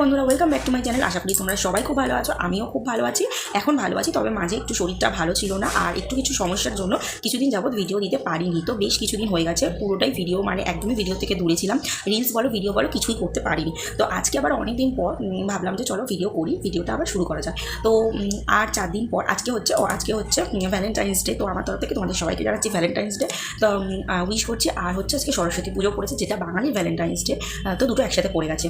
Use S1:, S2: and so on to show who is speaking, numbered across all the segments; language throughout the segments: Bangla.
S1: বন্ধুরা welcome back to my channel আশা করি তোমরা সবাই খুব ভালো আছো, আমিও খুব ভালো আছি। এখন ভালো আছি, তবে মাঝে একটু শরীরটা ভালো ছিল না, আর একটু কিছু সমস্যার জন্য কিছুদিন যাবত ভিডিও দিতে পারিনি। তো বেশ কিছুদিন হয়ে গেছে, পুরোটাই ভিডিও মানে একদমই ভিডিও থেকে দূরে ছিলাম। রিলস বলো ভিডিও বলো, কিছুই করতে পারিনি। তো আজকে আবার অনেক দিন পর ভাবলাম যে চলো ভিডিও করি ভিডিওটা আবার শুরু করা যায় তো আর চার দিন পর, আজকে হচ্ছে, ও আজকে হচ্ছে ভ্যালেন্টাইন্স ডে তো আমার তরফ থেকে তোমাদের সবাইকে জানাচ্ছি ভ্যালেন্টাইন্স ডে তো উইশ করছি, আর হচ্ছে আজকে সরস্বতী পুজো পড়েছে, যেটা বাঙালির ভ্যালেন্টাইন্স ডে তো দুটো একসাথে পড়ে গেছে।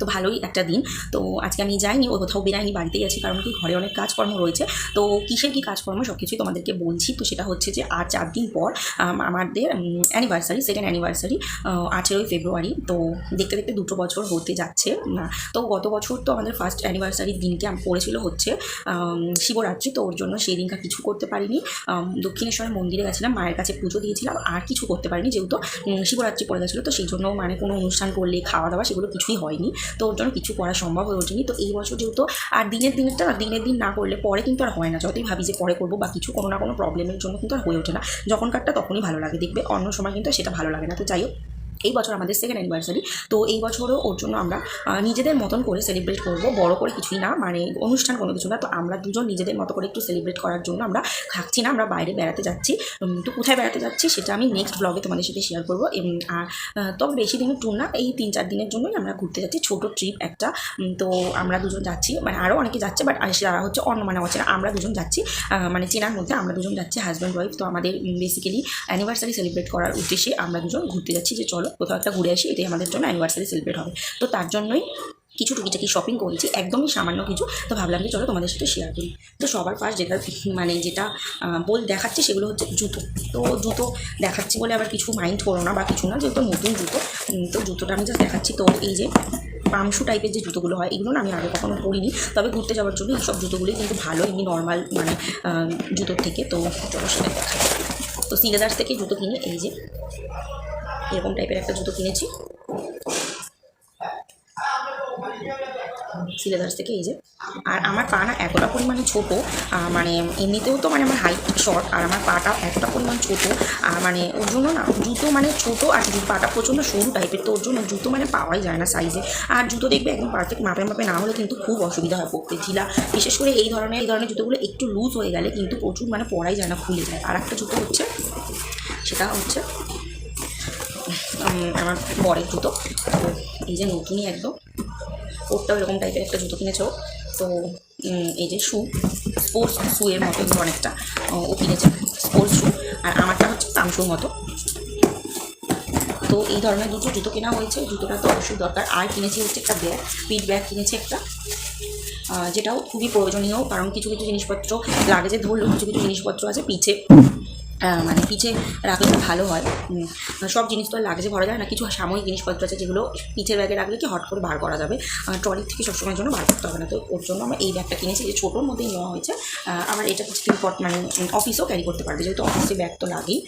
S1: তো ভালোই একটা দিন। তো আজকে আমি যাইনি, ও কোথাও বেরাইনি বাড়িতেই আছি, কারণ কি ঘরে অনেক কাজকর্ম রয়েছে। তো কিসের কী কাজকর্ম সব কিছুই তোমাদেরকে বলছি। তো সেটা হচ্ছে যে আর চার দিন পর আমাদের অ্যানিভার্সারি সেকেন্ড অ্যানিভার্সারি আঠেরোই ফেব্রুয়ারি। তো দেখতে দেখতে দুটো বছর হতে যাচ্ছে তো গত বছর তো আমাদের ফার্স্ট অ্যানিভার্সারির দিনকে পড়েছিল হচ্ছে শিবরাত্রি। তো ওর জন্য সেই দিনটা কিছু করতে পারিনি। দক্ষিণেশ্বরের মন্দিরে গেছিলাম, মায়ের কাছে পুজো দিয়েছিলাম, আর কিছু করতে পারিনি যেহেতু শিবরাত্রি পড়ে গেছিল। তো সেই জন্য মানে কোনো অনুষ্ঠান করলে, খাওয়া দাওয়া সেগুলো কিছুই হয়নি। তো ওর জন্য কিছু করা সম্ভব হয়ে ওঠেনি। তো এই বছর যেহেতু আর দিনের দিনেরটা না, দিনের দিন না করলে পরে কিন্তু আর হয় না। যতই ভাবি যে পরে করব বা কিছু কোনো না কোনো প্রবলেমের জন্য কিন্তু আর হয়ে ওঠে না। যখন যখনকারটা তখনই ভালো লাগে। দেখবে অন্য সময় কিন্তু সেটা ভালো লাগে না। তো যাই হোক এই বছর আমাদের সেকেন্ড অ্যানিভার্সারি তো এই বছরও ওর জন্য আমরা নিজেদের মতন করে সেলিব্রেট করব। বড় করে কিছুই না মানে অনুষ্ঠান কোনো কিছু না, তো আমরা দুজন নিজেদের মতো করে একটু সেলিব্রেট করার জন্য আমরা থাকছি না, আমরা বাইরে বেড়াতে যাচ্ছি। তো কোথায় বেড়াতে যাচ্ছি সেটা আমি নেক্সট ব্লগে তোমাদের সাথে শেয়ার করব। আর তবে বেশি দিনের ট্যুর না, এই তিন চার দিনের জন্যই আমরা ঘুরতে যাচ্ছি, ছোটো ট্রিপ একটা। তো আমরা দুজন যাচ্ছি মানে আরও অনেকে যাচ্ছে বাট তারা হচ্ছে অন্য মানে অচেনা আমরা দুজন যাচ্ছি মানে চেনার মধ্যে আমরা দুজন যাচ্ছি হাজব্যান্ড ওয়াইফ তো আমাদের বেসিক্যালি অ্যানিভার্সারি সেলিব্রেট করার উদ্দেশ্যে আমরা দুজন ঘুরতে যাচ্ছি, যে চলো কোথাও একটা ঘুরে আসি, এটাই আমাদের জন্য অ্যানিভার্সারি সেলিব্রেট হবে। তো তার জন্যই কিছু টুকিটাকি শপিং করেছি, একদমই সামান্য কিছু। তো ভাবলাম যে চলো তোমাদের সাথে শেয়ার করি। তো সবার ফার্স্ট যেটা মানে যেটা বল দেখাচ্ছি সেগুলো হচ্ছে জুতো। তো জুতো দেখাচ্ছি বলে আবার কিছু মাইন্ড করো না বা কিছু না, যেহেতু নতুন জুতো তো জুতোটা আমি জাস্ট দেখাচ্ছি। তো এই যে পামশু টাইপের যে জুতোগুলো হয়, এগুলো না আমি আগে কখনো পরিনি। তবে ঘুরতে যাওয়ার জন্য এইসব জুতোগুলি কিন্তু ভালো, এমনি নর্মাল মানে জুতোর থেকে। তো চলো সেটা দেখাচ্ছি তো সিলেদার্স থেকে জুতো কিনে, এই যে এরকম টাইপের একটা জুতো কিনেছি। সিলেদার্স থেকে এই যে। আর আমার পা না এতটা পরিমাণে ছোটো মানে এমনিতেও তো মানে আমার হাইট শর্ট আর আমার পাটা এতটা পরিমাণ ছোটো আর মানে ওর জন্য না জুতো মানে ছোটো আর পাটা প্রচণ্ড সরু টাইপের তো ওর জন্য জুতো মানে পাওয়াই যায় না সাইজে আর জুতো দেখবে একদম পারফেক্ট মাপে মাপে না হলে কিন্তু খুব অসুবিধা হয় পড়তে ঢিলা, বিশেষ করে এই ধরনের এই ধরনের জুতোগুলো একটু লুজ হয়ে গেলে কিন্তু প্রচুর মানে পরাই যায় না, খুলে যায়। আর একটা জুতো হচ্ছে, সেটা হচ্ছে আমার বরের জুতো। তো এই যে নতুনই একদম। ওরটাও এরকম টাইপের একটা জুতো কিনেছে। তো এই যে শু স্পোর্টস শুয়ের মতো অনেকটা। ও কিনেছে স্পোর্টস শু আর আমারটা হচ্ছে পামশুর মতো। তো এই ধরনের দুটো জুতো কেনা হয়েছে। জুতোটা তো অবশ্যই দরকার। আর কিনেছি হচ্ছে একটা ব্যাগ পিট ব্যাগ কিনেছি একটা। যেটাও খুবই প্রয়োজনীয়। কারণ কিছু কিছু জিনিসপত্র লাগেজে ধরলেও কিছু কিছু জিনিসপত্র আছে পিছে মানে পিছে রাখলে ভালো হয়। সব জিনিস তো লাগেজে ভরা যায় না। কিছু সাময়িক জিনিসপত্র আছে যেগুলো পিঠের ব্যাগে রাখলে কি হট করে বার করা যাবে। ট্রলির থেকে সবসময়ের জন্য বার করতে হবে না। তো ওর জন্য আমরা এই ব্যাগটা কিনেছি যে ছোটোর মধ্যেই নেওয়া হয়েছে। আমার এটা স্কিল পট মানে অফিসেও ক্যারি করতে পারবে। যেহেতু অফিসে ব্যাগ তো লাগেই।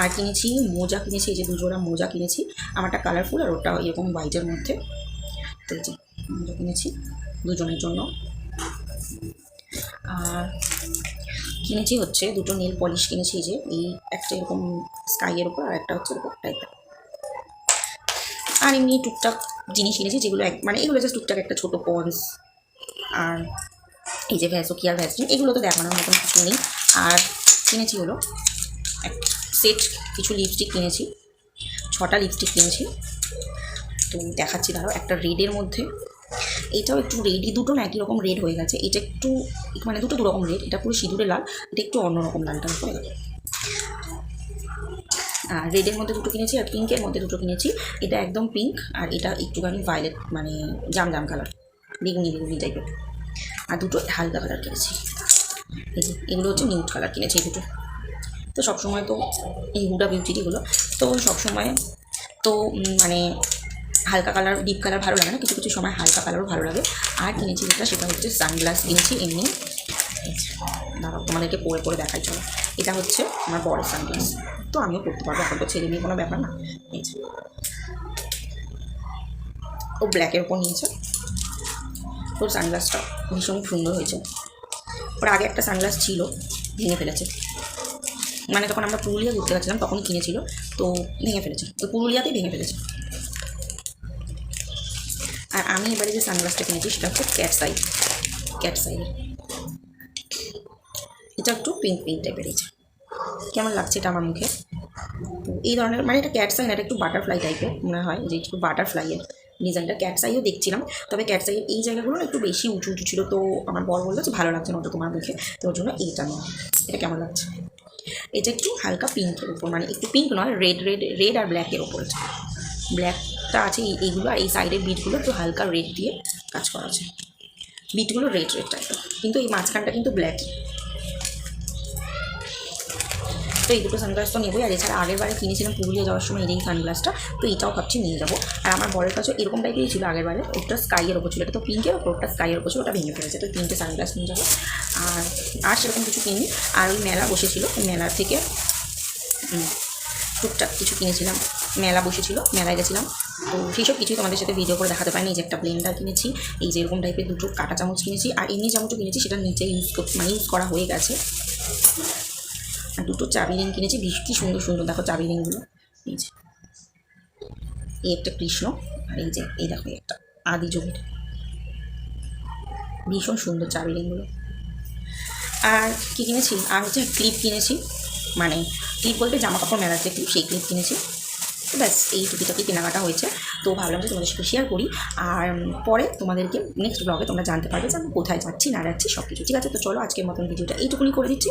S1: আর কিনেছি মোজা কিনেছি, এই যে দুজোড়া মোজা কিনেছি। আমারটা কালারফুল আর ওটা এরকম হোয়াইটের মধ্যে। তো এই যে মোজা কিনেছি দুজনের জন্য। আর কিনেছি হচ্ছে, দুটো নীল পলিশ কিনেছি যে, এই একটা এরকম স্কাইয়ের উপর আর একটা হচ্ছে এরকম টাইপের আর এমনি টুকটাক জিনিস কিনেছি যেগুলো এক মানে এগুলো জাস্ট টুকটাক একটা ছোটো পন্স আর এই যে ভ্যাসো কি আর ভ্যাসলিন এগুলো তো দেখানোর মতন কিছু নেই। আর কিনেছি হলো এক সেট কিছু লিপস্টিক কিনেছি, ছটা লিপস্টিক কিনেছি। তো দেখাচ্ছি ধরো একটা রেডের মধ্যে। এটাও একটু রেডই দুটো না একই রকম রেড হয়ে গেছে। এটা একটু মানে দুটো দু রকম রেড এটা পুরো সিঁদুরে লাল, এটা একটু অন্যরকম লালটা হয়ে গেছে আর রেডের মধ্যে দুটো কিনেছি আর পিঙ্কের মধ্যে দুটো কিনেছি। এটা একদম পিঙ্ক আর এটা একটুখানি ভায়োলেট মানে জাম জাম কালার বেগুনি বেগুনি টাইপের আর দুটো হালকা কালার কিনেছি। এগুলো হচ্ছে নিউট কালার কিনেছি এই দুটো। তো সবসময় তো এই হুডা বিউটির এগুলো তো সবসময় তো মানে হালকা কালার ডিপ কালার ভালো লাগে না, কিছু কিছু সময় হালকা কালারও ভালো লাগে। আর কিনেছি যেটা, সেটা হচ্ছে সানগ্লাস কিনেছি এমনি। দাঁড়াও, তোমাদেরকে পরে পরে দেখাই, চলো। এটা হচ্ছে আমার বড়ের সানগ্লাস তো আমিও পড়তে পারব, এখন তো ছেলে মেয়ে কোনো ব্যাপার না। ও ব্ল্যাকের ওপর নিয়েছে। ওর সানগ্লাসটা ভীষণ সুন্দর হয়েছে। ওর আগে একটা সানগ্লাস ছিল, ভেঙে ফেলেছে। মানে তখন আমরা পুরুলিয়া ঘুরতে গেছিলাম, তখনই কিনেছিল। তো ভেঙে ফেলেছে। তো পুরুলিয়াতেই ভেঙে ফেলেছে। আমি এবারে যে সানগ্লাসটা কিনেছি, সেটা হচ্ছে ক্যাট সাইড ক্যাট সাইডের এটা একটু পিঙ্ক পিঙ্ক টাইপের এই কেমন লাগছে এটা আমার মুখে? তো এই ধরনের মানে এটা ক্যাট সাই না, এটা একটু বাটারফ্লাই টাইপের মনে হয়, যে একটু বাটারফ্লাইয়ের ডিজাইনটা ক্যাট সাইও দেখছিলাম, তবে ক্যাট সাইয়ের এই জায়গাগুলো একটু বেশি উঁচু উঁচু ছিল, তো আমার বর বলল যে ভালো লাগছে না ওটা তোমার মুখে, তো ওর জন্য এইটা নয়। এটা কেমন লাগছে? এটা একটু হালকা পিঙ্কের উপর মানে একটু পিঙ্ক নয় রেড রেড রেড আর ব্ল্যাকের ওপর ব্ল্যাকটা আছে এইগুলো আর এই সাইডের বিটগুলো একটু হালকা রেড দিয়ে কাজ করা আছে। বিটগুলো রেড রেড টাইপের কিন্তু এই মাঝখানটা কিন্তু ব্ল্যাক তো এই দুটো সানগ্লাস তো নেবোই। আর এছাড়া আগের বারে কিনেছিলাম পুরুলিয়া যাওয়ার সময় এই সানগ্লাসটা তো এটাও ভাবছি নিয়ে যাব। আর আমার বরের কাছে এরকম টাইপেরই ছিল আগের বারে। ওটা স্কাইয়ের ওপর ছিল। এটা তো পিঙ্কের ওপর ওটা স্কাইয়ের ওপর ছিল। ওটা ভেঙে ফেলেছে। তো তিনটে সানগ্লাস নিয়ে যাব। আর আর সেরকম কিছু কিনি আর ওই মেলা বসেছিল। ওই মেলার থেকে টুকটাক কিছু কিনেছিলাম। মেলা বসেছিল। মেলায় গেছিলাম। তো সেসব কিছুই তোমাদের সাথে ভিডিও করে দেখাতে পারিনি। এই যে একটা ব্লেন্ডার কিনেছি, এই যে এরকম টাইপের দুটো কাটা চামচ কিনেছি, আর এমনি চামচও কিনেছি সেটা নিচে ইউজ মানে ইউজ করা হয়ে গেছে। আর দুটো চাবি রিং কিনেছি, বেশ কি সুন্দর সুন্দর, দেখো চাবি রিংগুলো এই যে। এই একটা কৃষ্ণ, আর এই যে, এই দেখো একটা আদি যোগীর ভীষণ সুন্দর চাবি রিংগুলো আর কী কিনেছি? আর হচ্ছে ক্লিপ কিনেছি মানে ক্লিপ বলতে জামা কাপড় মেলার যে ক্লিপ সেই ক্লিপ কিনেছি। ব্যাস, এই টুকিটাকি কেনাকাটা হয়েছে। তো ভাবলাম যে তোমাদের সাথে শেয়ার করি। আর পরে তোমাদেরকে নেক্সট ব্লগে তোমরা জানতে পারবে যে আমি কোথায় যাচ্ছি, না যাচ্ছি সব কিছু ঠিক আছে? তো চলো, আজকের মতন ভিডিওটা এইটুকুনি করে দিচ্ছি।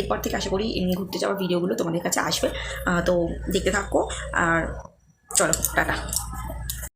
S1: এরপর থেকে আশা করি ঘুরতে যাওয়ার ভিডিওগুলো তোমাদের কাছে আসবে। তো দেখতে থাকো। আর চলো, টাটা।